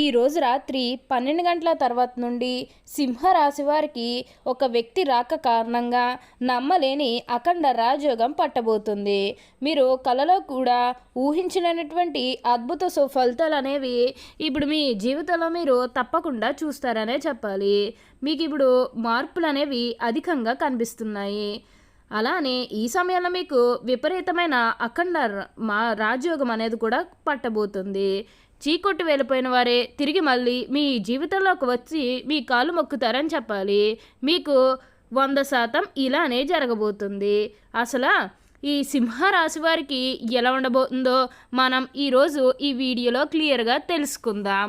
ఈ రోజు రాత్రి పన్నెండు గంటల తర్వాత నుండి సింహరాశి వారికి ఒక వ్యక్తి రాక కారణంగా నమ్మలేని అఖండ రాజయోగం పట్టబోతుంది. మీరు కలలో కూడా ఊహించలేనటువంటి అద్భుత సుఫలితాలు అనేవి ఇప్పుడు మీ జీవితంలో మీరు తప్పకుండా చూస్తారనే చెప్పాలి. మీకు ఇప్పుడు మార్పులు అనేవి అధికంగా కనిపిస్తున్నాయి. అలానే ఈ సమయంలో మీకు విపరీతమైన అఖండ మా రాజయోగం అనేది కూడా పట్టబోతుంది. చీకొట్టు వెళ్ళిపోయిన వారే తిరిగి మళ్ళీ మీ జీవితంలోకి వచ్చి మీ కాలు మొక్కుతారని చెప్పాలి. మీకు వంద శాతం ఇలానే జరగబోతుంది. అసలు ఈ సింహరాశి వారికి ఎలా ఉండబోతుందో మనం ఈరోజు ఈ వీడియోలో క్లియర్గా తెలుసుకుందాం.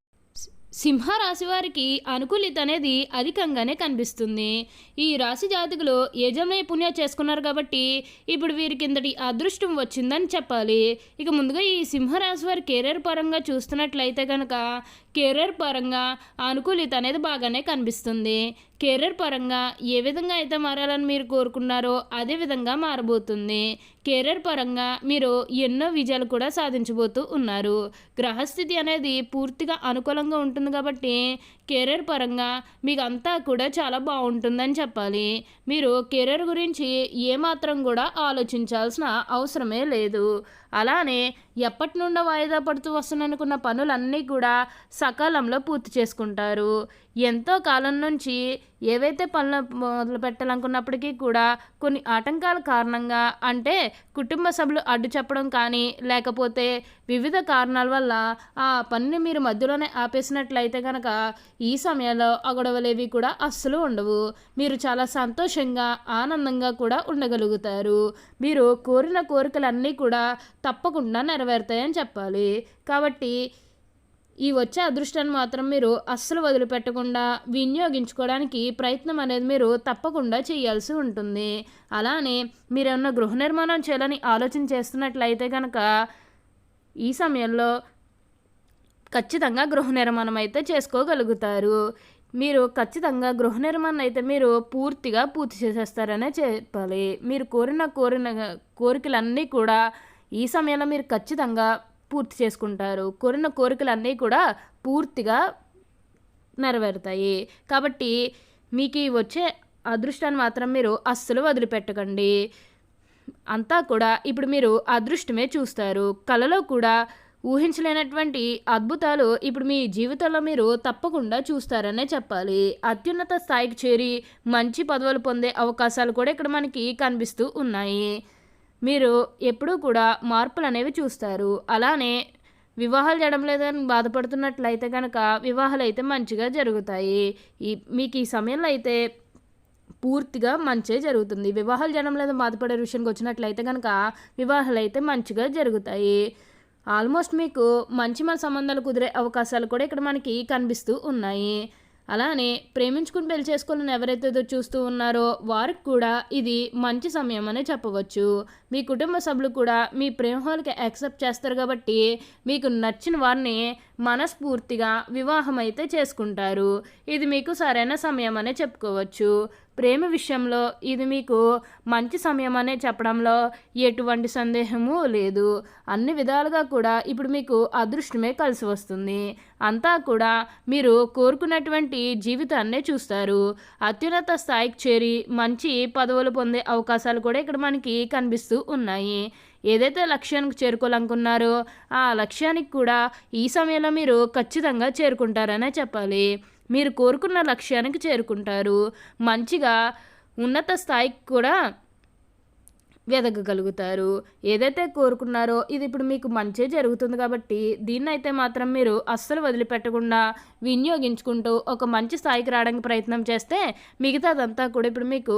సింహరాశి వారికి అనుకూలిత అనేది అధికంగానే కనిపిస్తుంది. ఈ రాశి జాతకులు యజమే పుణ్య చేసుకున్నారు కాబట్టి ఇప్పుడు వీరి కిందటి అదృష్టం వచ్చిందని చెప్పాలి. ఇక ముందుగా ఈ సింహరాశి వారి కెరీర్ పరంగా చూస్తున్నట్లయితే కనుక కెరీర్ పరంగా అనుకూలిత అనేది బాగానే కనిపిస్తుంది. కెరీర్ పరంగా ఏ విధంగా అయితే మారాలని మీరు కోరుకున్నారో అదే విధంగా మారబోతుంది. కెరీర్ పరంగా మీరు ఎన్నో విజయాలు కూడా సాధించబోతూ ఉన్నారు. గ్రహస్థితి అనేది పూర్తిగా అనుకూలంగా ఉంటుంది ఉంటుంది కాబట్టి కెరీర్ పరంగా మీకు అంతా కూడా చాలా బాగుంటుందని చెప్పాలి. మీరు కెరీర్ గురించి ఏమాత్రం కూడా ఆలోచించాల్సిన అవసరమే లేదు. అలానే ఎప్పటి నుండో వాయిదా పడుతూ వస్తున్ననుకున్న పనులన్నీ కూడా సకాలంలో పూర్తి చేసుకుంటారు. ఎంతో కాలం నుంచి ఏవైతే పనులు మొదలు పెట్టాలనుకున్నప్పటికీ కూడా కొన్ని ఆటంకాల కారణంగా అంటే కుటుంబ సభ్యులు అడ్డు చెప్పడం కానీ లేకపోతే వివిధ కారణాల వల్ల ఆ పనిని మీరు మధ్యలోనే ఆపేసినట్లయితే కనుక ఈ సమయంలో అగొడవలేవి కూడా అస్సలు ఉండవు. మీరు చాలా సంతోషంగా ఆనందంగా కూడా ఉండగలుగుతారు. మీరు కోరిన కోరికలన్నీ కూడా తప్పకుండా నెరవేరుతాయని చెప్పాలి. కాబట్టి ఈ వచ్చే అదృష్టాన్ని మాత్రం మీరు అస్సలు వదిలిపెట్టకుండా వినియోగించుకోవడానికి ప్రయత్నం అనేది మీరు తప్పకుండా చేయాల్సి ఉంటుంది. అలానే మీరేమన్నా గృహ నిర్మాణం చేయాలని ఆలోచన చేస్తున్నట్లయితే కనుక ఈ సమయంలో ఖచ్చితంగా గృహ నిర్మాణం అయితే చేసుకోగలుగుతారు. మీరు ఖచ్చితంగా గృహ నిర్మాణం అయితే మీరు పూర్తిగా పూర్తి చేసేస్తారనే చెప్పాలి. మీరు కోరిన కోరిన కోరికలన్నీ కూడా ఈ సమయంలో మీరు ఖచ్చితంగా పూర్తి చేసుకుంటారు. కోరిన కోరికలన్నీ కూడా పూర్తిగా నెరవేరుతాయి. కాబట్టి మీకు వచ్చే అదృష్టాన్ని మాత్రం మీరు అస్సలు వదిలిపెట్టకండి. అంతా కూడా ఇప్పుడు మీరు అదృష్టమే చూస్తారు. కళలో కూడా ఊహించలేనటువంటి అద్భుతాలు ఇప్పుడు మీ జీవితంలో మీరు తప్పకుండా చూస్తారనే చెప్పాలి. అత్యున్నత స్థాయికి చేరి మంచి పదవులు పొందే అవకాశాలు కూడా ఇక్కడ మనకి కనిపిస్తూ ఉన్నాయి. మీరు ఎప్పుడూ కూడా మార్పులు అనేవి చూస్తారు. అలానే వివాహాలు చేయడం లేదని బాధపడుతున్నట్లయితే కనుక వివాహాలు అయితే మంచిగా జరుగుతాయి. ఈ మీకు ఈ సమయంలో అయితే పూర్తిగా మంచి జరుగుతుంది. వివాహాలు చేయడం లేదని బాధపడే విషయానికి వచ్చినట్లయితే కనుక వివాహాలు అయితే మంచిగా జరుగుతాయి. ఆల్మోస్ట్ మీకు మంచి మన సంబంధాలు కుదిరే అవకాశాలు కూడా ఇక్కడ మనకి కనిపిస్తూ ఉన్నాయి. అలానే ప్రేమించుకుని పెళ్ళి చేసుకోవాలని ఎవరైతే చూస్తూ ఉన్నారో వారికి కూడా ఇది మంచి సమయం అనే చెప్పవచ్చు. మీ కుటుంబ సభ్యులు కూడా మీ ప్రేమహాలకి యాక్సెప్ట్ చేస్తారు కాబట్టి మీకు నచ్చిన వారిని మనస్ఫూర్తిగా వివాహం అయితే చేసుకుంటారు. ఇది మీకు సరైన సమయం అనే చెప్పుకోవచ్చు. ప్రేమ విషయంలో ఇది మీకు మంచి సమయం అనే చెప్పడంలో ఎటువంటి సందేహము లేదు. అన్ని విధాలుగా కూడా ఇప్పుడు మీకు అదృష్టమే కలిసి వస్తుంది. అంతా కూడా మీరు కోరుకున్నటువంటి జీవితాన్నే చూస్తారు. అత్యున్నత స్థాయికి చేరి మంచి పదవులు పొందే అవకాశాలు కూడా ఇక్కడ మనకి కనిపిస్తూ ఉన్నాయి. ఏదైతే లక్ష్యానికి చేరుకోవాలనుకున్నారో ఆ లక్ష్యానికి కూడా ఈ సమయంలో మీరు ఖచ్చితంగా చేరుకుంటారనే చెప్పాలి. మీరు కోరుకున్న లక్ష్యానికి చేరుకుంటారు. మంచిగా ఉన్నత స్థాయికి కూడా వెదగగలుగుతారు. ఏదైతే కోరుకున్నారో ఇది ఇప్పుడు మీకు మంచి జరుగుతుంది కాబట్టి దీన్నైతే మాత్రం మీరు అస్సలు వదిలిపెట్టకుండా వినియోగించుకుంటూ ఒక మంచి స్థాయికి రావడానికి ప్రయత్నం చేస్తే మిగతాదంతా కూడా ఇప్పుడు మీకు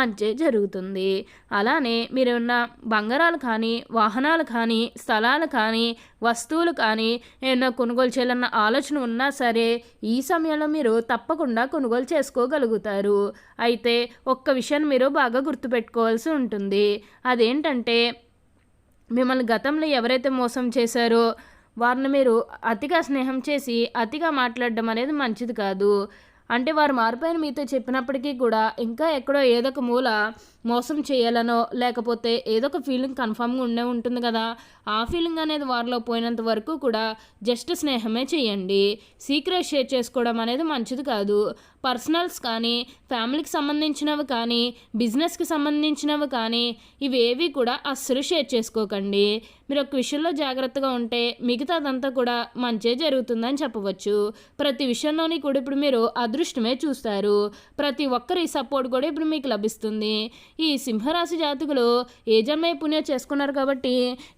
మంచి జరుగుతుంది. అలానే మీరు ఉన్న బంగారాలు కానీ వాహనాలు కానీ స్థలాలు కానీ వస్తువులు కానీ ఏమైనా కొనుగోలు చేయాలన్న ఆలోచన ఉన్నా సరే ఈ సమయంలో మీరు తప్పకుండా కొనుగోలు చేసుకోగలుగుతారు. అయితే ఒక్క విషయాన్ని మీరు బాగా గుర్తుపెట్టుకోవాల్సి ఉంటుంది. అదేంటంటే మిమ్మల్ని గతంలో ఎవరైతే మోసం చేశారో వారిని మీరు అతిగా స్నేహం చేసి అతిగా మాట్లాడడం అనేది మంచిది కాదు. అంటే వారు మారిపోయిన మీతో చెప్పినప్పటికీ కూడా ఇంకా ఎక్కడో ఏదో ఒక మూల మోసం చేయాలనో లేకపోతే ఏదో ఒక ఫీలింగ్ కన్ఫామ్గా ఉండే ఉంటుంది కదా. ఆ ఫీలింగ్ అనేది వారిలో పోయినంత వరకు కూడా జస్ట్ స్నేహమే చేయండి. సీక్రెట్ షేర్ చేసుకోవడం అనేది మంచిది కాదు. పర్సనల్స్ కానీ ఫ్యామిలీకి సంబంధించినవి కానీ బిజినెస్కి సంబంధించినవి కానీ ఇవేవి కూడా అస్సలు షేర్ చేసుకోకండి. మీరు ఒక విషయంలో జాగ్రత్తగా ఉంటే మిగతా అదంతా కూడా మంచే జరుగుతుందని చెప్పవచ్చు. ప్రతి విషయంలోని కూడా ఇప్పుడు మీరు అదృష్టమే చూస్తారు. ప్రతి ఒక్కరి సపోర్ట్ కూడా ఇప్పుడు మీకు లభిస్తుంది. ఈ సింహరాశి జాతకులు ఏ పుణ్యం చేసుకున్నారు కాబట్టి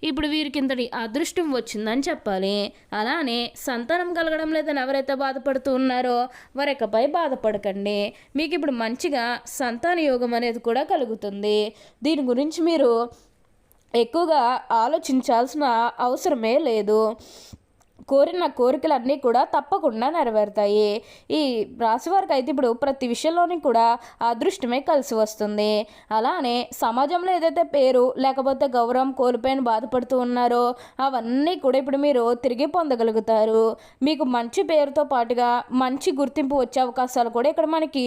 ఇప్పుడు వీరికి ఇంతటి అదృష్టం వచ్చిందని చెప్పాలి. అలానే సంతానం కలగడం లేదని ఎవరైతే బాధపడుతూ ఉన్నారో వారికపై బాధపడకండి. మీకు ఇప్పుడు మంచిగా సంతాన యోగం అనేది కూడా కలుగుతుంది. దీని గురించి మీరు ఎక్కువగా ఆలోచించాల్సిన అవసరమే లేదు. కోరిన కోరికలన్నీ కూడా తప్పకుండా నెరవేరుతాయి. ఈ రాశివారికి అయితే ఇప్పుడు ప్రతి విషయంలోని కూడా అదృష్టమే కలిసి వస్తుంది. అలానే సమాజంలో ఏదైతే పేరు లేకపోతే గౌరవం కోల్పోయిన బాధపడుతూ ఉన్నారో అవన్నీ కూడా ఇప్పుడు మీరు తిరిగి పొందగలుగుతారు. మీకు మంచి పేరుతో పాటుగా మంచి గుర్తింపు వచ్చే అవకాశాలు కూడా ఇక్కడ మనకి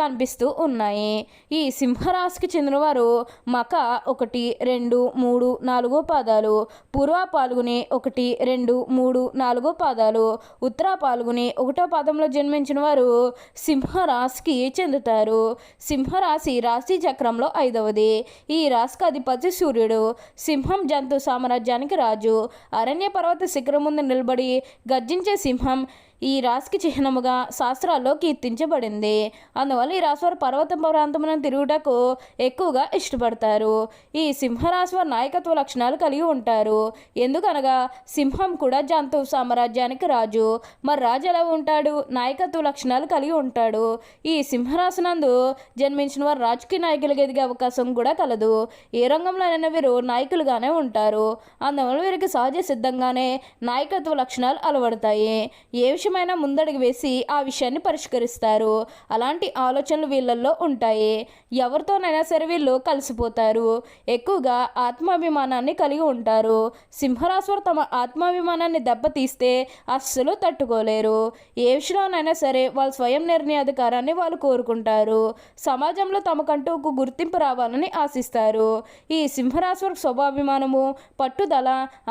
కనిపిస్తూ ఉన్నాయి. ఈ సింహరాశికి చెందినవారు మక ఒకటి రెండు మూడు నాలుగు పాదాలు పూర్వ పాల్గొని ఒకటి రెండు మూడు నాలుగో పాదాలు. ఉత్తర పాల్గొని ఒకటో పాదంలో జన్మించిన వారు సింహరాశికి చెందుతారు. సింహరాశి రాశి చక్రంలో ఐదవది. ఈ రాశికి అధిపతి సూర్యుడు. సింహం జంతు సామ్రాజ్యానికి రాజు. అరణ్య పర్వత శిఖరం ముందు నిలబడి గర్జించే సింహం ఈ రాశికి చిహ్నముగా శాస్త్రాల్లో కీర్తించబడింది. అందువల్ల ఈ రాశివారు పర్వత ప్రాంతములను తిరుగుటకు ఎక్కువగా ఇష్టపడతారు. ఈ సింహరాశి వారి నాయకత్వ లక్షణాలు కలిగి ఉంటారు. ఎందుకనగా సింహం కూడా జంతువు సామ్రాజ్యానికి రాజు. మరి రాజు ఎలా ఉంటాడు? నాయకత్వ లక్షణాలు కలిగి ఉంటాడు. ఈ సింహరాశినందు జన్మించిన వారు రాజకీయ నాయకులుగా ఎదిగే అవకాశం కూడా కలదు. ఏ రంగంలోనైనా వీరు నాయకులుగానే ఉంటారు. అందువల్ల వీరికి సహజ సిద్ధంగానే నాయకత్వ లక్షణాలు అలవడతాయి. ఏ విషయం విషయమైనా ముందడుగు వేసి ఆ విషయాన్ని పరిష్కరిస్తారు. అలాంటి ఆలోచనలు వీళ్ళల్లో ఉంటాయి. ఎవరితోనైనా సరే వీళ్ళు కలిసిపోతారు. ఎక్కువగా ఆత్మాభిమానాన్ని కలిగి ఉంటారు. సింహరాశివారు తమ ఆత్మాభిమానాన్ని దెబ్బతీస్తే అస్సలు తట్టుకోలేరు. ఏ విషయంలోనైనా సరే వాళ్ళ స్వయం నిర్ణయాధికారాన్ని వాళ్ళు కోరుకుంటారు. సమాజంలో తమకంటూ ఒక గుర్తింపు రావాలని ఆశిస్తారు. ఈ సింహరాశివారి స్వభాభిమానము పట్టుదల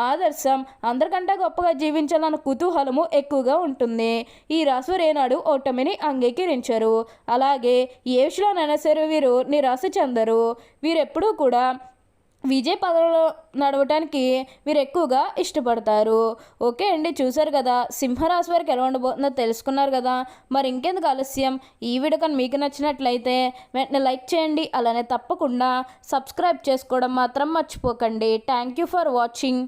ఆదర్శం అందరికంటే గొప్పగా జీవించాలన్న కుతూహలము ఎక్కువగా ఉంటుంది. ఈ రాశివారు ఏనాడు ఓటమిని అంగీకరించరు. అలాగే ఏ విషయంలోనైనా సరే వీరు నిరాశ చెందరు. వీరెప్పుడూ కూడా విజయ పదవిలో నడవటానికి వీరు ఎక్కువగా ఇష్టపడతారు. ఓకే అండి చూసారు కదా సింహరాశి వారికి ఎలా ఉండబోతుందో తెలుసుకున్నారు కదా. మరి ఇంకెందుకు ఆలస్యం? ఈ వీడియో కానీ మీకు నచ్చినట్లయితే వెంటనే లైక్ చేయండి అలానే తప్పకుండా సబ్స్క్రైబ్ చేసుకోవడం మాత్రం మర్చిపోకండి. Thank you for watching.